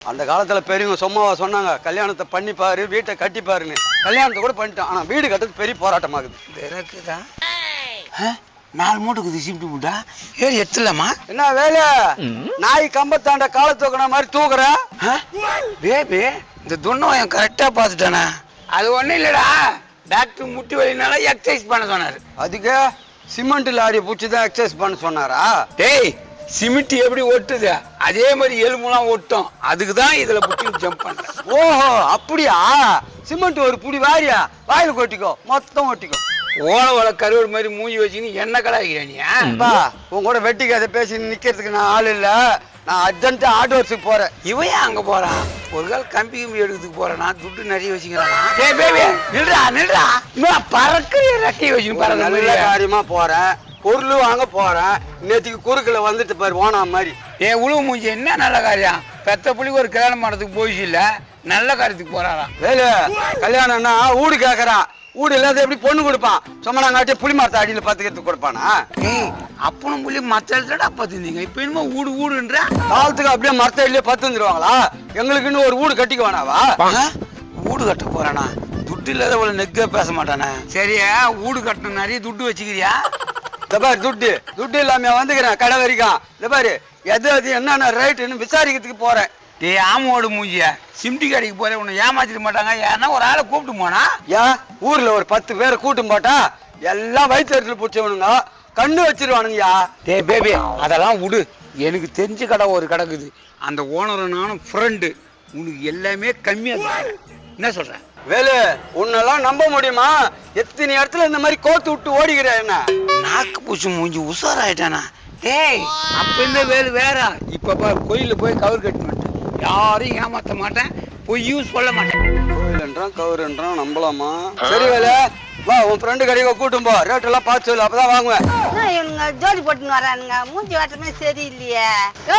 அந்த காலத்துல பெரியவங்க சும்மாவா சொன்னாங்க கல்யாணத்தை பண்ணி பாரு வீட்டை கட்டி பாருன்னு கல்யாணத்தை கூட பண்ணிட்டான் ஆனா வீடு கட்டுறது பெரிய போராட்டமாகுது. பிறக்குதா நாலு மூட்டுக்குது சிப்டி மூட்டா? ஏழு எத்துலம்மா என்ன வேலை? நாய் கம்பத்தாண்ட காலை தூக்குன மாதிரி தூக்குற? பேபி இந்த துண்ணம் கரெக்டா பார்த்துட்டானே? அது ஒண்ணும் இல்லடா. டாக்டர் முட்டி வலினால எக்ஸசைஸ் பண்ண சொன்னாரு. அதுக்கு சிமெண்ட் லாரி பூச்சி தான் எக்ஸசைஸ் பண்ண சொன்னாரா? டேய் சிமெண்ட் எப்படி ஒட்டுது அதே மாதிரி எலும்புலாம் ஒட்டும் அதுக்கு தான் இதுல புட்டி ஜம்ப் பண்றேன். ஓஹோ அப்படியா? சிமெண்ட் ஒரு புடி வாரியா? வாயில் கொட்டிக்கோ. மொத்தம் ஒட்டிக்கோ ஓலை ஓலை கருவாடு மாதிரி மூஞ்சி வச்சுக்கின்னு என்ன கலாய்க்கிறேனியா அப்பா உன் கூட வெட்டி கதை பேசி நிக்கிறதுக்கு நான் ஆள் இல்ல. நான் அர்ஜென்ட்டா ஆட்டோ ஒர்க்ஸுக்கு போறேன். இவன் ஏன் அங்க போறான்? ஒரு கால் கம்பி கம்பி எடுக்கிறதுக்கு போறானா? துட்டு நிறைய வச்சுக்கிறானா? டேய் பேபி நில்றா நில்றா. இன்னும் பறக்கிற ரெக்கையை வச்சுன்னு ஒரு நல்ல பறக்க காரியமா போறேன். பொருள் வாங்க போறேன். நேற்றுக்கு குறுக்கில் வந்துட்டு பாரு ஓனா மாதிரி. ஏ உழுவு மூஞ்சி என்ன நல்ல காரியம்? பெத்த புள்ளி ஒரு கல்யாணம் பண்ணதுக்கு போயிச்சு இல்ல? நல்ல காரியத்துக்கு போறாராம் வேலு கல்யாணம்னா ஊடு கேட்கறான் ஊடு இல்லாத எப்படி பொண்ணு கொடுப்பான்? சும்மா நாங்காட்டி புளி மரத்த அடியில் பத்துக்கிறதுக்கு கொடுப்பானா? ஏய் அப்பனும் புள்ளி மத்த இடத்துலடா பார்த்துருந்தீங்க இப்போ என்னமோ ஊடு ஊடுன்றா? காலத்துக்கு அப்படியே மரத்த அடியிலே பத்து வந்துருவாங்களா? எங்களுக்குன்னு ஒரு ஊடு கட்டிக்க வேணாவா? வீடு கட்ட போறானா? துட்டு இல்லாத இவ்வளவு நெக்க பேச மாட்டானே. சரியா வீடு கட்டணும் நிறைய துட்டு வச்சுக்கிறியா? இந்த பாரு துட்டு. துட்டு இல்லாம வந்துக்கிறேன் கடை வரைக்கும். இந்த பாரு எது அது என்னென்ன ரேட்டுன்னு விசாரிக்கிறதுக்கு போறேன். டேய் ஆமோடு மூஞ்சிய. சிம்டி கடைக்கு போற உன்னை ஏமாத்திட மாட்டாங்க. ஏன்னா ஒரு ஆளை கூப்பிட்டு போனா? ஏன் ஊர்ல ஒரு பத்து பேரை கூட்டும் போட்டா எல்லாம் வயிற்றுல பிடிச்சவனுங்க. கண்ணு வச்சிருவானுங்கய்யா. டேய் பேபி அதெல்லாம் விடு. எனக்கு தெரிஞ்ச கடை ஒரு கிடக்குது. அந்த ஓனரும் நானும் ஃப்ரெண்டு உனக்கு எல்லாமே கம்மியா தரேன். என்ன சொல்ற? வேலு உன்னெல்லாம் நம்ப முடியுமா? எத்தனை இடத்துல இந்த மாதிரி கோத்து விட்டு ஓடிக்கிற என்ன? நாக்கு பூச்சி மூஞ்சி உஷாராயிட்டானா டேய் அப்ப இந்த வேலு வேற. இப்ப பாரு கோயில்ல போய் கவர் கட்ட மாட்டேன். யாரையும் ஏமாத்த மாட்டேன். பொய்யும் சொல்ல மாட்டேன். கோயில்ன்றான் கவுருன்றான் நம்பலாமா? சரி வேலு. வா உன் ஃப்ரெண்டு கடைக்கு கூட்டும் போ. ரேட் எல்லாம் பார்த்து சொல்லு அப்பதான் வாங்குவேன். இவனுங்க ஜோடி போட்டுன்னு வரானுங்க. மூஞ்சி வாட்டமே சரியில்லையே. ஓ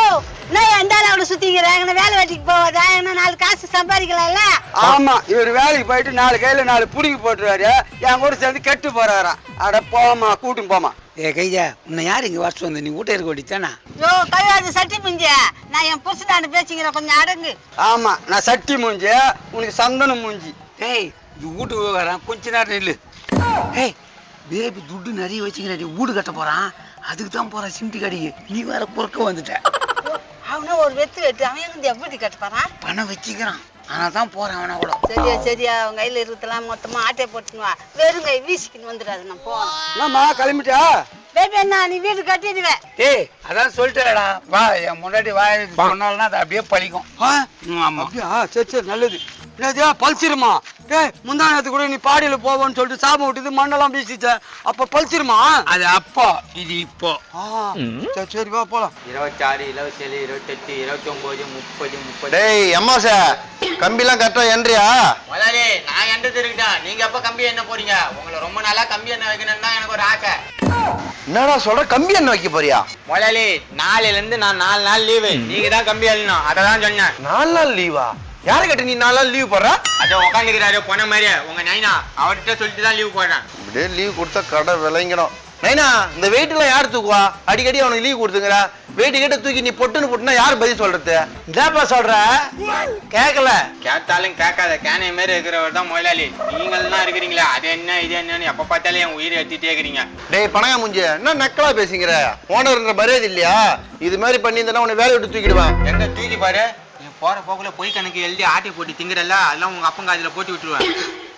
நான் சுத்திக்கிறேன் வேலை வெட்டிக்கு போவதா என்ன நாலு காசு சம்பாதிக்கலாம்ல? ஆமா இவர் வேலைக்கு போயிட்டு நாலு கையில நாலு புடிங்கி போட்டுருவாரு. என் கூட சேர்ந்து கெட்டு போறாராம். அட போமா கூட்டும் போமா ஏ கையா உன்னை யார் இங்க வாசிட்டு வந்த நீ வீட்டை இருக்க வேண்டித்தானே யோ கழுவாது சட்டி முஞ்ச. நான் என் புருஷனாண்டு பேசிக்கிறேன் கொஞ்சம் அடங்கு. ஆமா நான் சட்டி மூஞ்சி உனக்கு சந்தனம் மூஞ்சி. டேய் இது வீட்டுக்கு வரேன் கொஞ்ச நேரம் நில்லு. ஏய் பேபி துட்டு நிறைய வச்சுக்கிறாடி வீடு கட்ட போறான். அதுக்கு தான் போறான் சிம்டி கடைக்கு. நீ வேற குறுக்க வந்துட்ட. அவனா ஒரு வெத்து வெட்டு அவன் எங்க எப்படி கட்டுப்பாரான் பணம் வச்சுக்கிறான். ஆனா தான் போறான் அவனா கூட. சரியா சரியா அவன் கையில இருக்கிறதெல்லாம் மொத்தமா ஆட்டை போட்டுன்னு வா. வெறும் கை வீசிக்கின்னு வந்துடாது நான் போவேன் என்னம்மா கிளம்பிட்டியா? பேபி என்ன நீ வீடு கட்டிடுவேன் டேய் அதான் சொல்லிட்டேடா வா என் முன்னாடி வாய் சொன்னால்னா அது அப்படியே பழிக்கும். ஆ, ம், ஆமா. அப்படியா? சரி சரி நல்லது. என்னது பல்சிருமா? டேய் முந்தா நேரத்து கூட நீ பாடியில போவோன்னு சொல்லிட்டு சாபம் விட்டுது மண்ணெல்லாம் வீசிச்ச. அப்ப பல்சிருமா? அது அப்போ இது இப்போ. சரி சரி வா போலாம். இருபத்தாறு இருபத்தேழு இருபத்தெட்டு இருபத்தொம்போது முப்பது முப்பது. டேய் அம்மாச கம்பிலாம் கரெக்டா என்றியா முதலாளி நான் எந்த இருக்கேன் நீங்க எப்ப கம்பி என்ன போறீங்க? உங்களை ரொம்ப நாளா கம்பி என்ன வைக்கணும்னு தான் எனக்கு ஒரு ஆசை. என்னடா சொல்ற? கம்பி என்ன வைக்க போறியா? முதலாளி நாளையில இருந்து நான் நாலு நாள் லீவு நீங்க தான் கம்பி அள்ளணும். அதை தான் சொன்னேன். நாலு நாள் லீவா யாரை கேட்ட நீ நாலு நாள் லீவ் போடுற? அதை உட்காந்துக்கிறாரு போன மாதிரியே உங்க நைனா அவர்கிட்ட சொல்லிட்டு தான் லீவ் போடுறேன். இப்படியே லீவ் கொடுத்தா கடை விளங்கிடும். நைனா இந்த வெயிட் எல்லாம் யார் தூக்குவா? அடிக்கடி அவனுக்கு லீவ் கொடுத்துங்கிற வெயிட் கிட்ட தூக்கி நீ பொட்டுன்னு போட்டுனா யார் பதில் சொல்றது? என்னப்பா சொல்ற? கேட்கல கேட்டாலும் கேட்காத. கேனை மாரி இருக்கிறவர் தான் முதலாளி. நீங்கள் தான் இருக்கிறீங்களா அது என்ன இது என்னன்னு எப்ப பார்த்தாலும் என் உயிரை எடுத்துட்டே இருக்கிறீங்க. டேய் பணங்க முஞ்சு என்ன நக்கலா பேசிக்கிற? ஓனர்ன்ற மரியாதை இல்லையா? இது மாதிரி பண்ணியிருந்தா உன்னை வேலையை விட்டு தூக்கிடுவேன். எங்க தூக்கி பாரு? போற போக்குல பொய் கணக்கு எழுதி ஆட்டை போட்டு திங்கிறல்ல அதெல்லாம் உங்க அப்பங்க அதுல போட்டு விட்டுருவேன்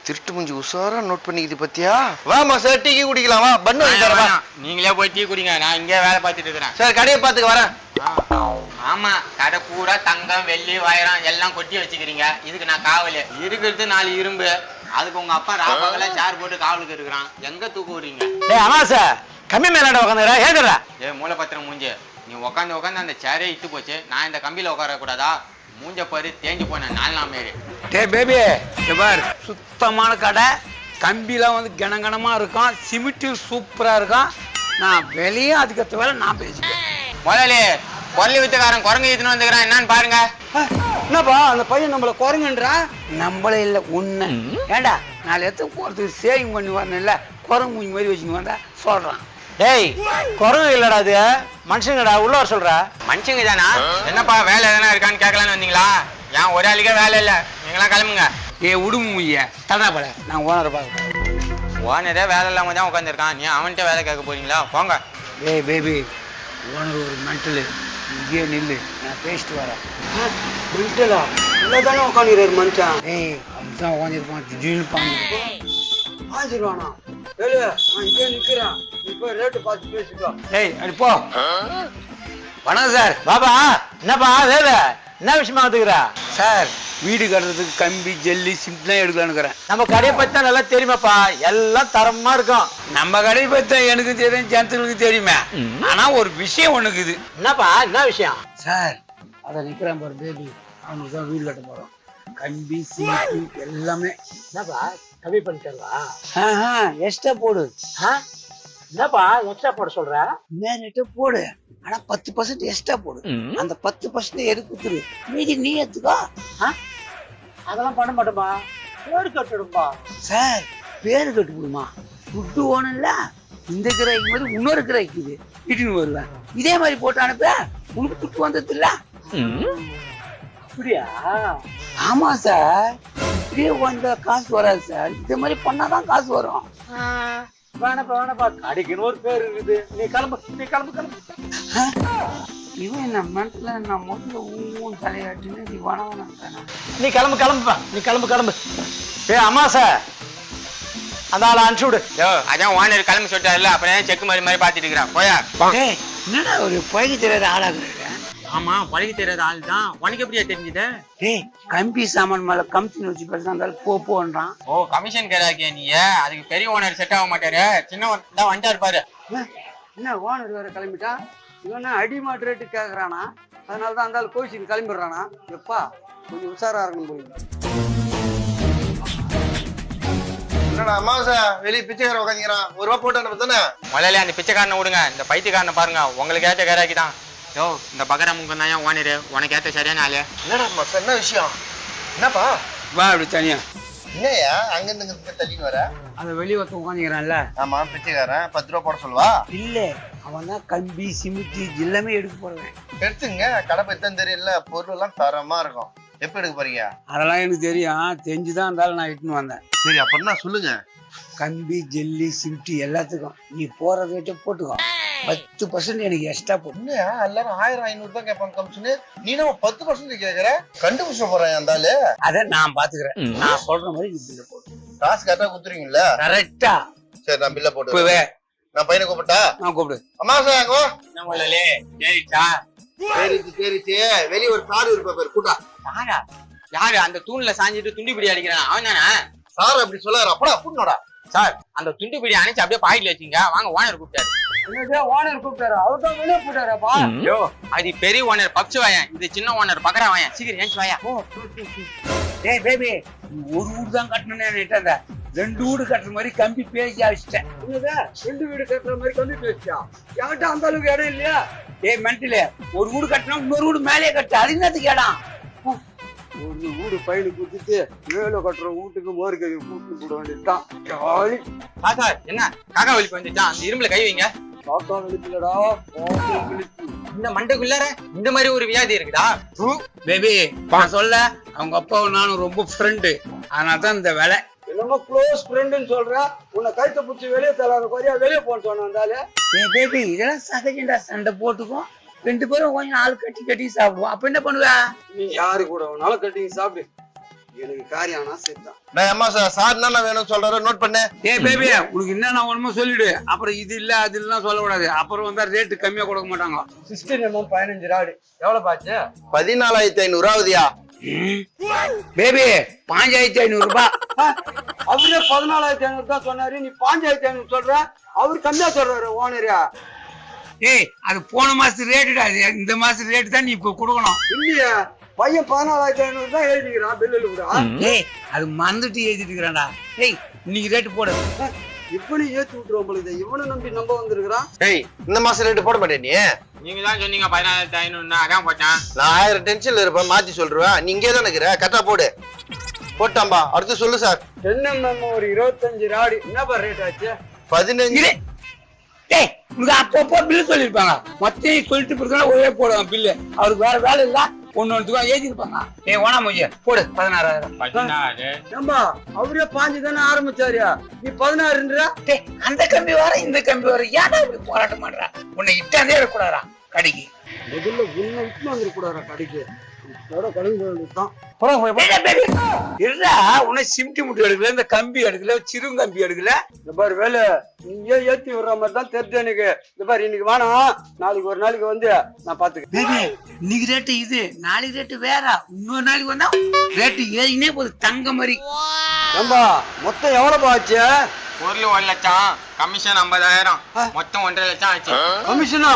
திருட்டு முஞ்சி உஷாரா நோட் பண்ணிக்கிது பத்தியா? வாமா சார் டீ குடிக்கலாம் வா பண்ணு வாங்கி நீங்களே போய் டீ குடிங்க நான் இங்கே வேலை பார்த்துட்டு இருக்கிறேன். சார் கடையை பார்த்துக்க வரேன். ஆ, ஆமா கடை பூரா தங்கம் வெள்ளி வைரம் எல்லாம் கொட்டி வச்சுக்கிறீங்க. இதுக்கு நான் காவல். இருக்கிறது நாலு இரும்பு. அதுக்கு உங்க அப்பா ராபாகல சேர் போட்டு காவலுக்கு இருக்கிறான். எங்க தூக்கு விடுறீங்க டேய் அமாச கம்மி மேலாட உட்காந்துடா ஏதுடா ஏ மூலப்பத்திரம் மூஞ்சி. நீ உட்காந்து உட்காந்து அந்த சேரே இட்டு போச்சு. நான் இந்த கம்பியில உட்கார கூடாதா மூஞ்ச பாரு தேஞ்சு போனேன் நாலு நாள் மாரி. டேய் பேபி இங்க பார். சுத்தமான கடை. கம்பிலாம் வந்து கனகனமா இருக்கும். சிமெண்ட் சூப்பரா இருக்கும். நான் வெளியே அதுக்கேற்ற வேலை நான் பேசிக்கிறேன். முதலாளி கொல்லி வித்துக்காரன் குரங்கு இத்துன்னு வந்துக்கிறான். என்னன்னு பாருங்க. என்னப்பா அந்த பையன் நம்மள குரங்குன்றா? நம்மளே இல்லை உன்னை. ஏண்டா நாலு இடத்துக்கு போகிறதுக்கு சேவிங் பண்ணி வரணும்ல? குரங்கு மூஞ்சி மாதிரி வச்சுன்னு வந்தா சொல்கிறான் டேய் குறவு இல்லடா அது மனுஷங்கடா உள்ள வர சொல்ற மனுஷங்க தானா என்னப்பா வேலை எதனா இருக்கான்னு கேட்கலான்னு வந்தீங்களா ஏன் ஒரு ஆளுக்கே வேலை இல்லை நீங்களாம் கிளம்புங்க ஏ உடுமுய்ய தடா பட நான் ஓனரை பார்க்க ஓனரே வேலை இல்லாம தான் உட்காந்துருக்கான் நீ அவன்கிட்ட வேலை கேட்க போறீங்களா போங்க ஏய் பேபி ஓனர் ஒரு மென்டலு இங்கேயே நில்லு நான் பேசிட்டு வரேன் விட்டலா இல்லை தானே உட்காந்துறாரு மனுஷன் ஏய் அப்படிதான் உட்காந்துருப்பான் திடீர்னு பாஞ்சு பாஞ்சிருவானா ஏழு நான் இங்கே நிற்கிறேன் நீ போய் ரேட்டு பார்த்து பேசிக்கோ. ஏய் அடி போ. வணக்கம் சார் பாபா என்னப்பா வேத என்ன விஷயமா வந்துக்கிறா? சார் வீடு கட்டுறதுக்கு கம்பி ஜல்லி சிமெண்ட்லாம் எடுக்கலான்னுக்கிறேன் நம்ம கடையை பத்தி தான் நல்லா தெரியுமாப்பா? எல்லாம் தரமா இருக்கும். நம்ம கடையை பற்றி எனக்கு தெரியும் ஜனத்துக்கு தெரியுமே. ஆனா ஒரு விஷயம் ஒண்ணுக்கு இது. என்னப்பா என்ன விஷயம்? சார் அதை நிக்கிறான் பாரு பேபி அவனுக்கு தான் வீடு கட்ட போறோம். கம்பி சிமெண்ட் எல்லாமே. என்னப்பா? கம்மி பண்ணிட்டா எக்ஸ்ட்ரா போடு. என்னப்பா எக்ஸ்ட்ரா போட சொல்ற? மேரிட்ட போடு. ஆனா பத்து பர்சன்ட் எக்ஸ்ட்ரா போடு. அந்த பத்து பர்சன்ட் எடுத்துரு மீதி நீ எடுத்துக்கோ? அதெல்லாம் பண்ண மாட்டோமா பேரு கட்டுடும்பா. சார் பேரு கட்டு போடுமா? துட்டு ஓணும்ல இந்த கிராய்க்கு மாதிரி இன்னொரு கிராய்க்கு இது இட்டுன்னு வருவேன் இதே மாதிரி போட்டு அனுப்ப. உனக்கு துட்டு வந்தது இல்ல. அப்படியா? ஆமா சார். இப்படியே வந்தா காசு வராது சார். இதே மாதிரி பண்ணாதான் காசு வரும். வேணப்பா வேணப்பா கடைக்குன்னு ஒரு பேர் இருக்குது. நீ கிளம்பு நீ கிளம்பு கிளம்பு. இவன் என்ன மென்ட்ல நான் முதல்ல ஊன் தலையாட்டுன்னு நீ வன வனம் நீ கிளம்பு கிளம்புப்பா. நீ கிளம்பு கிளம்பு. ஏ அம்மா சார் அந்த ஆளை அனுப்பிச்சு விடு. அதான் ஓனர் கிளம்பி சொல்லிட்டாருல. அப்புறம் ஏன் செக்கு மாதிரி மாதிரி பார்த்துட்டு இருக்கிறான்? போயா. என்னடா ஒரு பழகி தெரியாத ஆளாகுற ஆமா பழகி தெரியாத ஆள் தான் உனக்கு எப்படியா தெரிஞ்சுது? கம்பி சாமான் மேல கம்பி வச்சு பேசுறதா இருந்தாலும் போ போன்றான். ஓ கமிஷன் கேடாக்கிய நீ அதுக்கு பெரிய ஓனர் செட் ஆக மாட்டாரு. சின்ன தான் வந்துட்டாரு பாரு என்ன ஓனர் வேற கிளம்பிட்டா? இவன் அடிமாட்டு ரேட்டு கேட்குறானா அதனால தான் அந்த ஆள் கோச்சிக்கு கிளம்பிடுறானா? எப்பா கொஞ்சம் உஷாரா இருக்கணும் போய் என்னடா அம்மா சார் வெளியே பிச்சைக்கார உட்காந்துக்கிறான் ஒரு ரூபா போட்டு அனுப்பு தானே? முதல்ல அந்த பிச்சைக்காரனை விடுங்க இந்த பைத்தியக்காரனை பாருங்க உங்களுக்கு ஏற்ற கேராக்கி தான் யோ இந்த பக்கர முகம் தான் ஏன் ஓனர் உனக்கு ஏற்ற சரியான ஆளு. என்னடா சார் என்ன விஷயம்? என்னப்பா? வா அப்படி தனியா. என்னையா அங்கிருந்து இங்க தள்ளின்னு வர? அந்த வெளிய ஒருத்தன் உட்காந்துக்கிறான்ல ஆமா பிச்சைக்காரன். பத்து ரூபா போட சொல்லுவா? இல்ல அவன் தான் கம்பி சிமிட்டி எல்லாமே எடுக்க போறவன். எடுத்துங்க கடை பத்தி தெரியல. பொருள் எல்லாம் தரமா இருக்கும். எப்ப எடுக்க போறீங்க? அதெல்லாம் எனக்கு தெரியும். தெரிஞ்சுதான் இருந்தாலும் நான் இட்டுன்னு வந்தேன். சரி அப்படின்னா சொல்லுங்க? கம்பி ஜெல்லி சிமிட்டி எல்லாத்துக்கும். நீ போற ரேட்டை போட்டுக்கோ. பத்து பர்சன்ட் எனக்கு எக்ஸ்ட்ரா போட்டு என்னையா எல்லாரும் ஆயிரம் ஐநூறு தான் கேட்பாங்க கமிஷனு நீ நம்ம பத்து பர்சன்ட் கேக்குற? கண்டுபிடிச்ச போறேன் ஆளு. அதை நான் பாத்துக்கிறேன். நான் சொல்ற மாதிரி பில்ல போட்டு காசு கரெக்டா குத்துறீங்கல்ல கரெக்டா சரி நான் பில்ல போட்டு நான் பையனை கூப்பிட்டா? நான் கூப்பிடு. அம்மா சார் முதலே சரிச்சா? சரிச்சு சரிச்சு. வெளியே ஒரு சாரு இருப்பா பேர் கூட்டா. யாரா யாரு? அந்த தூண்ல சாஞ்சிட்டு துண்டி பிடி அடிக்கிறான். அவன் தானே? சார் அப்படி சொல்லாரு. அப்படா கூட்டோடா சார் அந்த துண்டு பிடி அணைச்சு அப்படியே பாக்கெட்ல வச்சுங்க வாங்க ஓனர் கூப்பிட்டாரு. ஓனர் கூப்பிட்டாரு? அவர் தான் வெளியே போட்டாரப்பா யோ அது பெரிய ஓனர் பப்சு வாயன் இது சின்ன ஓனர் பக்கரா வாயன் சீக்கிரம் ஏஞ்சி வாயா. ஏய் பேபி ஒரு வீடு தான் கட்டணும்னு நினைட்டாங்க ரெண்டு வீடு கட்டுற மாதிரி கம்பி பேசி அடிச்சிட்டேன் ரெண்டு வீடு கட்டுற மாதிரி கம்பி பேசியா என்கிட்ட அந்த அளவுக்கு இடம் இல்லையா? ஏய் மென்டல ஒரு வீடு கட்டணும் இன்னொரு வீடு மேலேயே கட்டு. அது என்னத்துக்கு இடம்? ஒரு வீடு பையனுக்கு கொடுத்துட்டு மேல கட்டுற வீட்டுக்கு மோர் கறி கூட்டு போட வேண்டியதுதான். ஜாலி. காக்கா என்ன? காக்கா வலிப்பு வந்துச்சா? அந்த இரும்புல கை வைங்க. காக்கா வெளிப்பு இந்த மண்டைக்குள்ளார இந்த மாதிரி ஒரு வியாதி இருக்குதா? பேபி நான் சொல்ல அவங்க அப்பாவும் நானும் ரொம்ப ஃப்ரெண்டு அதனால தான் இந்த வேலை. என்னமோ க்ளோஸ் ஃப்ரெண்டுன்னு சொல்ற உன்னை கைத்த பிடிச்சி வெளியே தராத குறையா வெளியே போன்னு சொன்ன இருந்தாலே ஏய் பேபி இதெல்லாம் சகஜண்டா சண்டை போட்டுக்கும். ரெண்டு பேரும் கொஞ்சம் ஆள் கட்டி கட்டி சாப்பிடுவோம். அப்ப என்ன பண்ணுவ? நீ யாரு கூட வேணாலும் கட்டிங்க சாப்பிடு. எனக்கு காரியம் ஆனா சரிதான் நான் அம்மா சார் சார் என்ன வேணும்னு சொல்றாரு நோட் பண்ணு. ஏய் பேபி உனக்கு என்னென்ன வேணுமோ சொல்லிடு. அப்புறம் இது இல்ல அது இல்லைன்னா சொல்லக்கூடாது. அப்புறம் வந்தா ரேட்டு கம்மியா கொடுக்க மாட்டாங்க. சிஸ்டர் என்ன பதினஞ்சு ராடு. எவ்வளவு பாச்சு? பதினாலாயிரத்தி ஐநூறு ஆகுதியா பேபி பாஞ்சாயிரத்தி ஐநூறு ரூபாய் அவரே பதினாலாயிரத்தி ஐநூறு தான் சொன்னாரு. நீ பாஞ்சாயிரத்தி ஐநூறு சொல்ற? அவர் கம்மியா சொல்றாரு ஓனரியா ஏய் அது போன மாசத்து ரேட்டுடா அது இந்த மாசத்து ரேட்டு தான் நீ இப்ப கொடுக்கணும். இல்லையே. பையன் பதினாலாயிரத்தி ஐநூறு தான் எழுதிக்கிறான் பில்லுல கூட ஏய் அது மறந்துட்டு எழுதிட்டு ஏய் இன்னைக்கு ரேட்டு போடு. இப்படி ஏத்தி விட்டுருவோம் பொழுது இவனை நம்பி நம்ப வந்திருக்கிறான். ஏய் இந்த மாசம் ரேட்டு போட மாட்டே நீ. நீங்க தான் சொன்னீங்க பதினாயிரத்தி ஐநூறுனா அதான் போட்டேன். நான் ஆயிரம் டென்ஷன்ல இருப்பேன் மாத்தி சொல்றேன் நீ இங்கே தான் இருக்கிற கரெக்டா போடு. போட்டாம்பா அடுத்து சொல்லு சார் என்ன ஒரு இருபத்தஞ்சு ராடு. என்னப்பா ரேட் ஆச்சு? பதினஞ்சு. ஏய் உனக்கு அப்பப்போ பில்லு சொல்லியிருப்பாங்க. மொத்தம் சொல்லிட்டு பிறகு ஒரே போடுவாங்க பில்லு அவருக்கு வேற வேலை இல்ல ஒண்ணு ஒன்றுக்கும் எழுதிருப்பாங்க ஏ ஓனா மொய்ய போடு பதினாறாயிரம். பதினாறு. ஏம்பா அவரே பாஞ்சு தானே ஆரம்பிச்சாரு. நீ பதினாறுன்றா? டேய், அந்த கம்பி வர இந்த கம்பி வர ஏன்டா இப்படி போராட்டம் பண்ற உன்னை இட்டாந்தே இருக்கக்கூடாதா கடைக்கு. முதல்ல உன்னை இட்டு வந்துடக்கூடாதா கடைக்கு. உன்னை சிம்டி முட்டி எடுக்கல இந்த கம்பி எடுக்கல சிறுங்கம்பி எடுக்கல. இந்த பாரு வேலை நீயே ஏத்தி விடுற மாதிரி தான் தெரிஞ்சு எனக்கு. இந்த பாரு இன்னைக்கு வேணாம் நாளைக்கு ஒரு நாளைக்கு வந்து நான் பாத்துக்கிறேன். இன்னைக்கு ரேட்டு இது நாளைக்கு ரேட்டு வேற. இன்னொரு நாளைக்கு வந்தா ரேட்டு ஏறினே போகுது தங்க மாதிரி. ஏம்பா மொத்தம் எவ்வளவு ஆச்சு? பொருள் ஒரு லட்சம் கமிஷன் ஐம்பதாயிரம். மொத்தம் ஒன்றரை லட்சம் ஆச்சு. கமிஷனா?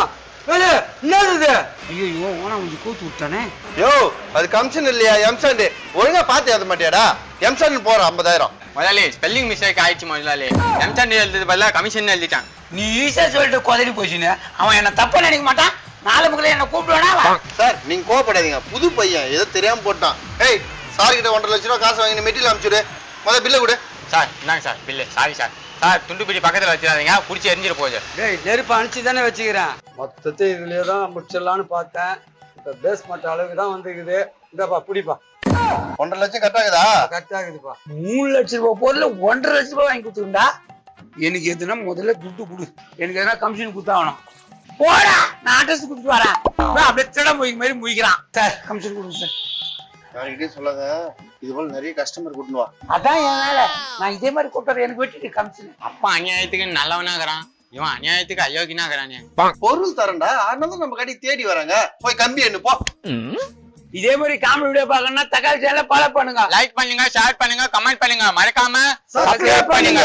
என்னது? இது ஐயோ ஓனா கொஞ்சம் கூத்து விட்டானே. யோ அது கமிஷன் இல்லையா எம்சாண்டு ஒழுங்கா பாத்து ஏத்த மாட்டியாடா? எம்சாண்டு போற ஐம்பதாயிரம். முதலாளி ஸ்பெல்லிங் மிஸ்டேக் ஆயிடுச்சு முதலாளி. எம்சாண்ட் எழுதுறது பதிலா கமிஷன் எழுதிட்டான். நீ ஈஸியா சொல்லிட்டு கொதறி போச்சுன்னு அவன் என்ன தப்பா நினைக்க மாட்டான்? நாலு முக்கில் என்ன கூப்பிடுவானா? சார் நீங்க கோவப்படாதீங்க. புது பையன் ஏதோ தெரியாம போட்டான். ஏய் சார் கிட்ட ஒன்றரை லட்ச ரூபா காசு வாங்கி மெட்டீரியல் அனுப்பிச்சுடு முத பில்ல கொடு. சார் இந்தாங்க sir bill sorry sir. Sir துண்டு பிடி பக்கத்தில் வச்சிடாதீங்க. பிடிச்சி எரிஞ்சிட போகுது. டேய் நெருப்பு அணைச்சி தானே வச்சுக்கிறேன். மொத்தத்தை இதுலயே தான் முடிச்சிடலான்னு பார்த்தேன். இப்ப பேஸ்மெண்ட் அளவுக்கு தான் வந்துக்குது இந்தாப்பா பிடிப்பா. ஒன்றரை லட்சம் கரெக்ட் ஆகுதுப்பா. மூணு லட்ச ரூபாய் பொருள் ஒன்றரை லட்ச ரூபாய் வாங்கி கொடுத்துருந்தா எனக்கு எதுனா முதல்ல துட்டு கொடு. எனக்கு எதனா கமிஷன் கொடுத்தாகணும். போடா நான் அட்ரஸ் கொடுத்து வரேன். அப்படியே திட மொழிக்கு மாதிரி முழிக்கிறான். சார் கமிஷன் கொடுங்க சார். யாருக்கிட்டையும் சொல்லாத. இது போல நிறைய கஸ்டமர் கூட்டுவா அதான் என் வேலை. நான் இதே மாதிரி கூப்பிட்டு எனக்கு வெட்டிட்டு கமிஷன். அப்பா அநியாயத்துக்கு நல்லவனாகிறான். இவன் அநியாயத்துக்கு அயோக்கியனாகிறானே பொருள் தரண்டா அதனால தான் நம்ம கடைக்கு தேடி வராங்க. போய் கம்பி எண்ணு போ. இதே மாதிரி காமெடி வீடியோ பார்க்கணும்னா தக்காளி சேனலை ஃபாலோ பண்ணுங்க. லைக் பண்ணுங்க ஷேர் பண்ணுங்க கமெண்ட் பண்ணுங்க. மறக்காம Subscribe பண்ணுங்க.